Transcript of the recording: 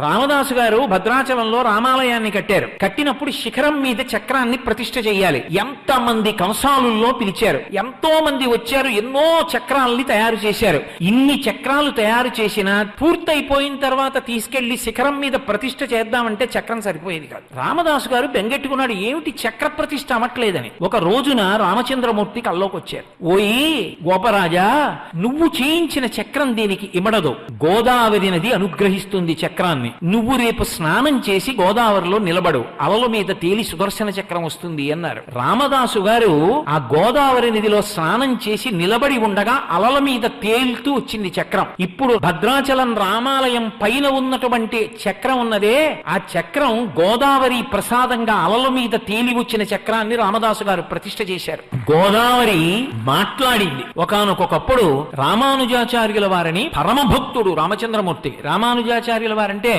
రామదాసు గారు భద్రాచలంలో రామాలయాన్ని కట్టారు. కట్టినప్పుడు శిఖరం మీద చక్రాన్ని ప్రతిష్ఠ చేయాలి. ఎంత మంది కంసాలుల్లో పిలిచారు. ఎంతో మంది వచ్చారు. ఎన్నో చక్రాల్ని తయారు చేశారు. ఇన్ని చక్రాలు తయారు చేసినా పూర్తయిపోయిన తర్వాత తీసుకెళ్ళి శిఖరం మీద ప్రతిష్ఠ చేద్దామంటే చక్రం సరిపోయేది కాదు. రామదాసు గారు బెంగెట్టుకున్నాడు. ఏమిటి చక్ర ప్రతిష్ఠ అవ్వట్లేదని? ఒక రోజున రామచంద్రమూర్తి కల్లోకి వచ్చారు. ఓయి గోపరాజా నువ్వు చేయించిన చక్రం దీనికి ఇమడదు. గోదావరి నది అనుగ్రహిస్తుంది చక్రాన్ని. నువ్వు రేపు స్నానం చేసి గోదావరిలో నిలబడు అలల మీద తేలి సుదర్శన చక్రం వస్తుంది అన్నారు. రామదాసు గారు ఆ గోదావరి నదిలో స్నానం చేసి నిలబడి ఉండగా అలల మీద తేలుతూ వచ్చింది చక్రం. ఇప్పుడు భద్రాచలం రామాలయం పైన ఉన్నటువంటి చక్రం ఉన్నదే. ఆ చక్రం గోదావరి ప్రసాదంగా అలల మీద తేలి వచ్చిన చక్రాన్ని రామదాసు గారు ప్రతిష్ఠ చేశారు. గోదావరి మాట్లాడింది. ఒకానొకప్పుడు రామానుజాచార్యుల వారిని పరమభక్తుడు రామచంద్రమూర్తి. రామానుజాచార్యుల వారంటే